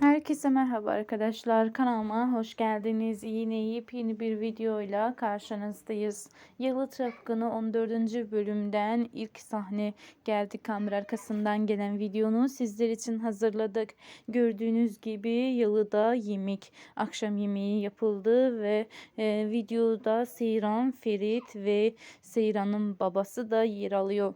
Herkese merhaba arkadaşlar. Kanalıma hoş geldiniz. Yine yepyeni bir videoyla karşınızdayız. Yalı Trafkını 14. bölümden ilk sahne geldi. Kamera arkasından gelen videonu sizler için hazırladık. Gördüğünüz gibi Yalı'da yemek, akşam yemeği yapıldı ve e, videoda Seyran, Ferit ve Seyran'ın babası da yer alıyor.